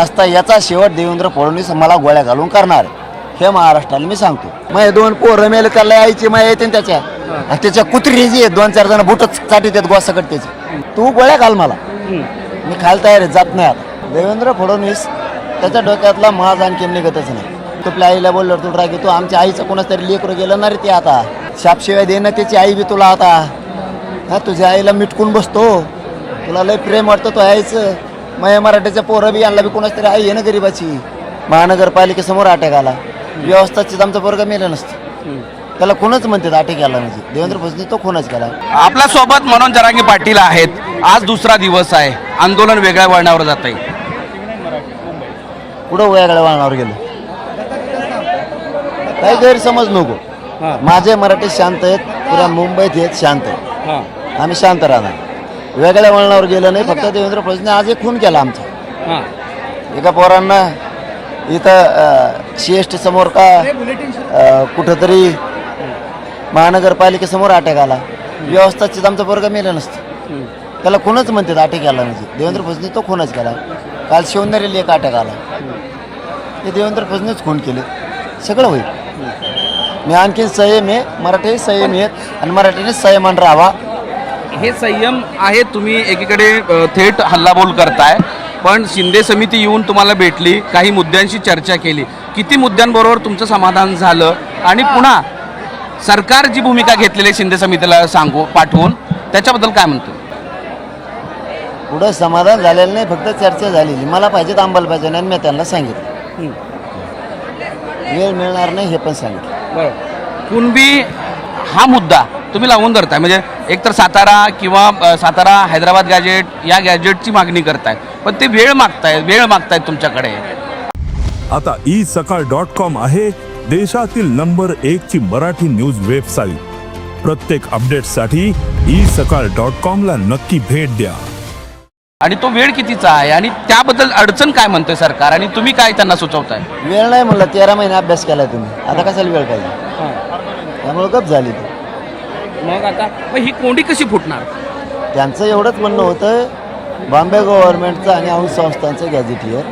नसता याचा शेवट देवेंद्र फडणवीस मला गोळ्या घालून करणार. हे महाराष्ट्राला मी सांगतो. मग हे दोन पोरं मेले त्याला यायची मग येते ना त्याच्या. आणि त्याच्या कुत्री जी आहेत दोन चार जण बुटच साठी देत गोसाकट त्याची. तू गोळ्या घाल मला. मी खायला तयार आहे जात नाही आता. देवेंद्र फडणवीस त्याच्या डोक्यातला माझ आणखी निघतच नाही. तुपल्या आईला बोललो तू राग तू आमच्या आईचं कोणाच तरी लेकरं गेलं ना रे ते आता. शापशिवाय देणं त्याची आई बी तुला आता. हा तुझ्या आईला मिटकून बसतो. तुला लय प्रेम वाटतं तो आईचं. मग मराठीच्या पोरं बी आणला बी कोणाच तरी आई आहे ना गरीबाची. महानगरपालिकेसमोर अटॅक आला. व्यवस्थाच आमचं पोरगा मेलं नसतं. त्याला कोणच म्हणतात अटॅक आला म्हणजे देवेंद्र फडणवीस तो कोणच केला. आपल्यासोबत मनोज जरांगे पाटील आहेत. आज दुसरा दिवस आहे. आंदोलन वेगळ्या वळणावर जात आहे. पुढं वयाकडे वळणावर गेलो? काही गैरसमज नको. माझे मराठी शांत आहेत. पुऱ्या मुंबईत आहेत शांत आहेत. आम्ही शांत राहणार. वेगळ्या वळणावर गेलो नाही फक्त देवेंद्र फडणवीसने आज एक खून केला आमचा. एका पोरांना इथं सी एस टी समोर का अ, कुठंतरी महानगरपालिकेसमोर अटॅक आला. व्यवस्थाचित आमचा वर्ग मेलं नसतं. त्याला कोणच म्हणतात अटॅक आला म्हणजे. देवेंद्र फडणवीस तो खूनच केला. काल शिवनेरीला एक अटॅक आला. ते देवेंद्र फडणवीस खून केले. सगळं होईल. मी आणखीन संयम आहे मराठी संयम आहेत आणि मराठीने संयमान राहावा. हे संयम आहे तुम्ही एकीकडे थेट हल्लाबोल करताय. पण शिंदे समिती येऊन तुम्हाला भेटली काही मुद्द्यांशी चर्चा केली. किती मुद्द्यांबरोबर तुमचं समाधान झालं? आणि पुन्हा सरकार जी भूमिका घेतलेली आहे शिंदे समितीला सांगू पाठवून त्याच्याबद्दल काय म्हणतो पुढं समाधान झालेलं नाही फक्त चर्चा झालेली. मला पाहिजे तर अंमलबजावणी आणि मी त्यांना सांगितलं. वेळ मिळणार नाही हे पण सांगितलं. कुणबी हा मुद्दा तुम्ही लावून धरताय. म्हणजे एकतर सातारा किंवा सातारा हैदराबाद गॅजेट या गॅजेटची मागणी करताय. पण ते वेळ मागताय वेळ मागतायत तुमच्याकडे. आता ई सकाळ डॉट कॉम आहे देशातील नंबर एक ची मराठी न्यूज वेबसाईट प्रत्येक अपडेटसाठी ई सकाळ डॉट कॉम ला नक्की भेट द्या. आणि तो वेळ कितीचा आहे? आणि त्याबद्दल अडचण काय म्हणतोय सरकार? आणि तुम्ही काय त्यांना सुचवताय? वेळ नाही म्हणलं तेरा महिने अभ्यास केला तुम्ही. आता कशाला वेळ पाहिजे त्यामुळे गप झाली ती. मग आता मग ही कोंडी कशी फुटणार? त्यांचं एवढंच म्हणणं होतं बॉम्बे गव्हर्नमेंटचं आणि अंश संस्थांचं गॅझेटियर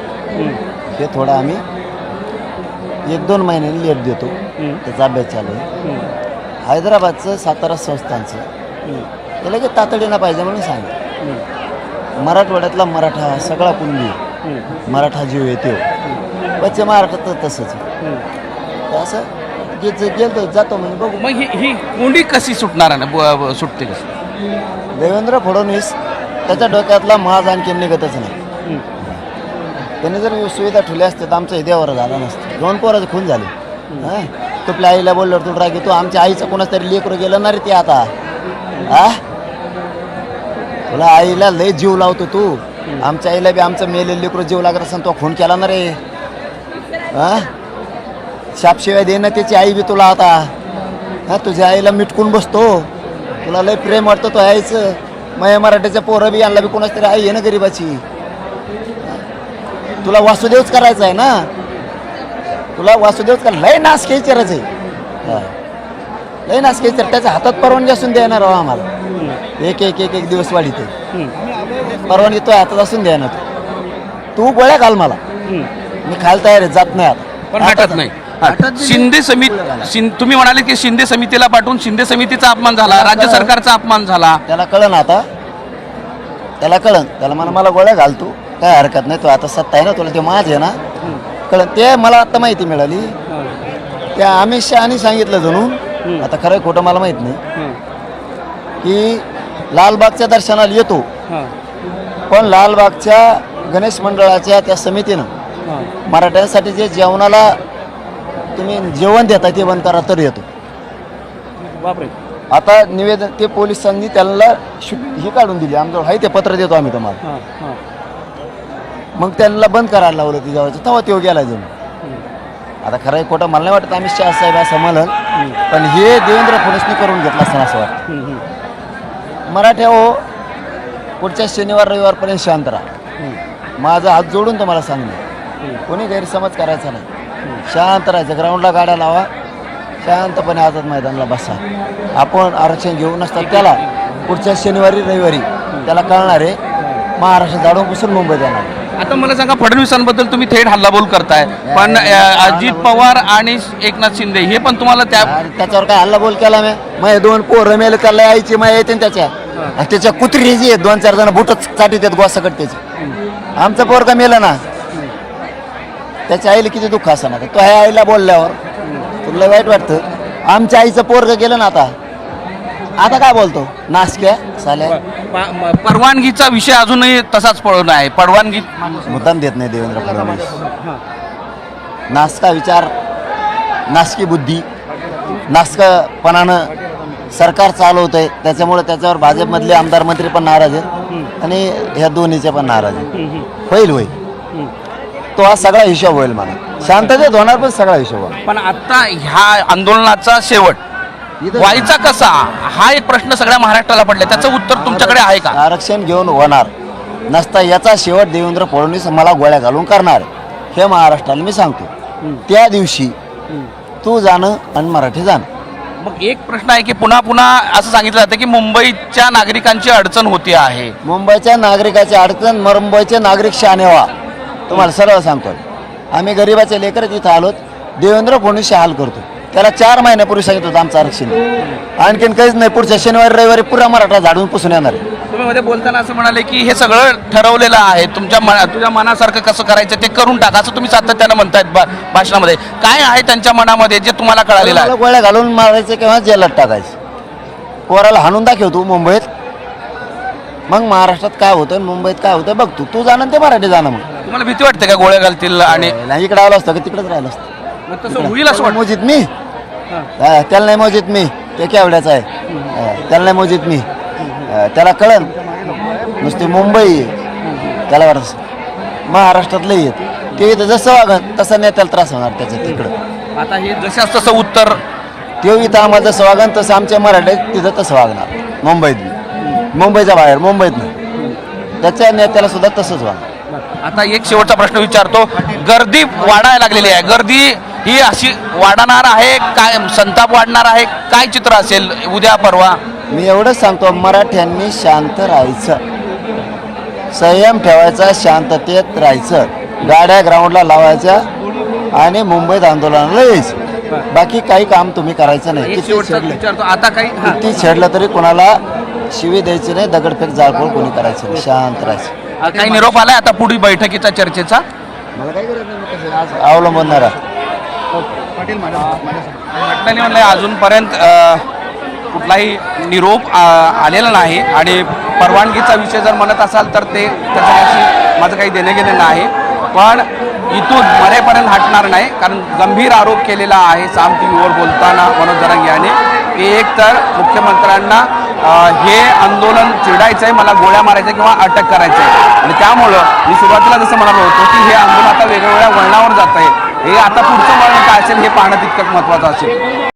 हे. थोडं आम्ही एक दोन महिन्यांनी लेट देतो. त्याचा अभ्यास चालू आहे. हैदराबादचं सातारा संस्थांचं. ते लगेच तातडीनं पाहिजे म्हणून सांगितलं. मराठवाड्यातला मराठा सगळा कुणबी मराठा जीव येतो. पश्चिम महाराष्ट्रात तसंच आहे. असं जे जे गेलो जातो म्हणजे बघू. मग ही ही कोंडी कशी सुटणार आहे ना? ब- ब- सुटते कशी? देवेंद्र फडणवीस त्याच्या डोक्यातला माज आणखी निघतच नाही. त्यांनी जर सुविधा ठेवल्या असत्या तर आमचं देवावर झालं नसतं. दोन पोराचे खून झाले. हां? तुपल्या आईला बोललो तू रागी तू आमच्या आईचं कोणाच तरी लेकरं गेलं ना रे ते आता. आ तुला आईला लय जीव लावतो तू. आमच्या आईला बी आमचं मेलेलं लेकरं जीव लागत असेल तो खून केला ना रे. हा? शापशिवाय दे ना त्याची आई बी तुला आता. हा तुझ्या आईला मिटकून बसतो. तुला लय प्रेम वाटतं तो आईचं. मग मराठीच्या पोरं बी आणला बी कोणाच तरी आई आहे ना गरीबाची. हा? तुला वासुदेवच करायचं आहे ना? तुला वासुदेवच कर लय नास खेचरच आहे हा. लय नास खेचर त्याच्या हातात परवानगी असून देणार राव आम्हाला. एक एक एक एक दिवस वाढीते. परवानगी तो हातात असून देणार. तू तू गोळ्या घाल मला. मी खायला तयार आहे जात नाही आता. पण हटत नाही. हा. शिंदे. समिती तुम्ही म्हणाले की शिंदे समितीला पाठवून शिंदे समितीचा अपमान झाला राज्य सरकारचा अपमान झाला. त्याला कळन आता. त्याला कळन त्याला मला मला गोळ्या घाल तू. काय हरकत नाही तू आता सत्ता आहे ना तुला ते माझ आहे ना. कळन ते मला आता माहिती मिळाली. त्या अमित शहानी सांगितलं जणून आता खरं खोटं मला माहीत नाही. की लालबागच्या दर्शनाला येतो. पण लालबागच्या गणेश मंडळाच्या त्या समितीनं मराठ्यांसाठी जे जेवणाला तुम्ही जेवण देता ते बंद करा तर येतो. आता निवेदन ते पोलिसांनी त्यांना शु- हे काढून दिली. आमच्यावर आहे ते पत्र देतो आम्ही तुम्हाला. मग त्यांना बंद करायला लावलं ती जेवायचं तेव्हा तो गेला जाऊन. आता खरं आहे खोटं मला नाही वाटत आम्ही शाह साहेब असं म्हणन पण हे देवेंद्र फडणवीसनी करून घेतलं असं असं वाटतं. मराठ्या हो पुढच्या शनिवार रविवारपर्यंत शांत राहा. माझा हात जोडून तुम्हाला सांगणे कोणी गैरसमज करायचा नाही. शांत राहायचं. ग्राउंडला गाड्या लावा. शांतपणे आझाद मैदानाला बसा. आपण आरक्षण घेऊन असतात त्याला पुढच्या शनिवारी रविवारी त्याला कळणार आहे. महाराष्ट्र जाडून पुसून मुंबईत येणार आता मला सांगा फडणवीसांबद्दल तुम्ही थेट हल्लाबोल करताय. पण अजित पवार आणि एकनाथ शिंदे हे पण तुम्हाला त्या त्याच्यावर काय हल्ला बोल केला मी? मग दोन पोरं मेले त्याला यायची मग येते ना त्याच्या. आणि त्याच्या कुत्री जी आहे दोन चार जण बुटच चाटी देत गोसाकट त्याची आमचं पोरगा मेलं ना. त्याच्या आईला किती दुःख असं ना. तो ह्या आईला बोलल्यावर तुला वाईट वाटतं. आमच्या आईचं पोरग गेलं ना आता. आता काय बोलतो? नासक्या साल्या. प- म- परवानगीचा विषय अजूनही तसाच पळून आहे. परवानगी मुद्दाम देत नाही देवेंद्र फडणवीस. नासका विचार नासकी बुद्धी नासकपणानं सरकार चालवतंय. त्याच्यामुळे त्याच्यावर भाजपमधले आमदार मंत्री पण नाराज आहेत. आणि ह्या दोन्हीचे पण नाराज आहेत. होईल होईल. तो हा सगळा हिशोब होईल मला. शांततेत होणार पण सगळा हिशोब होणार. पण आता ह्या आंदोलनाचा शेवट इथं- व्हायचा कसा? हा एक प्रश्न सगळ्या महाराष्ट्राला पडलाय. त्याचं उत्तर तुमच्याकडे आहे का? आरक्षण घेऊन होणार. नसता याचा शेवट देवेंद्र फडणवीस मला गोळ्या घालून करणार. हे महाराष्ट्राला मी सांगतो. त्या दिवशी तू जाणं आणि मराठी जाणं. मग एक प्रश्न आहे की पुन्हा पुन्हा असं सांगितलं जातं की मुंबईच्या नागरिकांची अडचण होती आहे. मुंबईच्या नागरिकाची अडचण मुंबईचे नागरिक व्हा. तुम्हाला सरळ सांगतो. आम्ही गरीबाचे लेकर तिथं आलोत. देवेंद्र फडणवीस हाल करतो? त्याला चार महिन्यापूर्वी सांगितलं होतं आमचं आरक्षण. आणखीन काहीच नाही. पुढच्या शनिवारी रविवारी पुरा मराठा झाडून पुसून येणार आहे. तुम्ही मध्ये बोलताना असं म्हणाले की हे सगळं ठरवलेलं आहे. तुमच्या मना तुझ्या मनासारखं कसं करायचं ते करून टाका. असं तुम्ही सातत्यानं म्हणतायत भा- भाषणामध्ये. काय आहे त्यांच्या मनामध्ये जे तुम्हाला कळालेलं मला आहे गोळ्या घालून मारायचं किंवा जेलात टाकायचं. पोराला हाणून दाखव तू मुंबईत. मग महाराष्ट्रात काय होतं मुंबईत काय होतं बघ तू तू जाणं ते मराठी जाणं मग. तुम्हाला भीती वाटते का गोळ्या घालतील आणि नाही इकडे आलो असतं का? तिकडेच राहिलं असतं. मग तसं होईल असं वाटतं. मोजित मी? हा, त्याला नाही मोजित मी. ते केवढ्याचं आहे. हा, त्याला नाही मोजित मी. हा, त्याला कळन. नुसती मुंबई. आहे. त्याला वाटत महाराष्ट्रातलं येत. ते इथं जसं वागत तसं नाही त्याला त्रास होणार त्याच्या तिकडं आता हे जशास तसं उत्तर. ते इथं आम्हाला जसं वागन तसं आमच्या मराठीत तिथं तसं वागणार. मुंबईत बी. मुंबईच्या बाहेर मुंबईत नाही त्याच्या नेत्याला सुद्धा तसंच वागणार आता एक शेवटचा प्रश्न विचारतो. गर्दी वाढायला लागलेली आहे. गर्दी ही अशी वाढणार आहे काय संताप वाढणार आहे? काय चित्र असेल उद्या परवा? मी एवढंच सांगतो मराठ्यांनी शांत राहायचं. संयम ठेवायचा शांततेत राहायचं. गाड्या ग्राउंडला लावायच्या आणि मुंबईत आंदोलनाला यायचं. बाकी काही काम तुम्ही करायचं नाही. किती छेडलं तरी कोणाला शिवी द्यायची नाही दगडफेक जाळपोळ कोणी करायचं नाही. शांत राहायचं. काही निरोप आलाय आता पुढील बैठकीचा चर्चेचा? मला काही गरज नाही मग कसं आज अवलंबून नाही राहत. घटनेने म्हणलं अजूनपर्यंत अ, कुठलाही निरोप अ, आलेला नाही आणि परवानगीचा विषय जर म्हणत असाल तर ते त्याच्याशी माझं काही देणं घेणं नाही. पण इथून मरेपर्यंत हटणार नाही कारण गंभीर आरोप केलेला आहे साम टी व्हीवर बोलताना मनोज जरांगे यांनी. की एक तर मुख्यमंत्र्यांना हे आंदोलन चिडायचं आहे मला गोळ्या मारायच्या किंवा अटक करायचं आहे आणि त्यामुळं मी सुरुवातीला जसं म्हणालो होतो की हे आंदोलन आता वेगवेगळ्या वळणावर जात आहे हे आता पुढचं वळण काय असेल हे पाहणं तितकंच महत्त्वाचं असेल.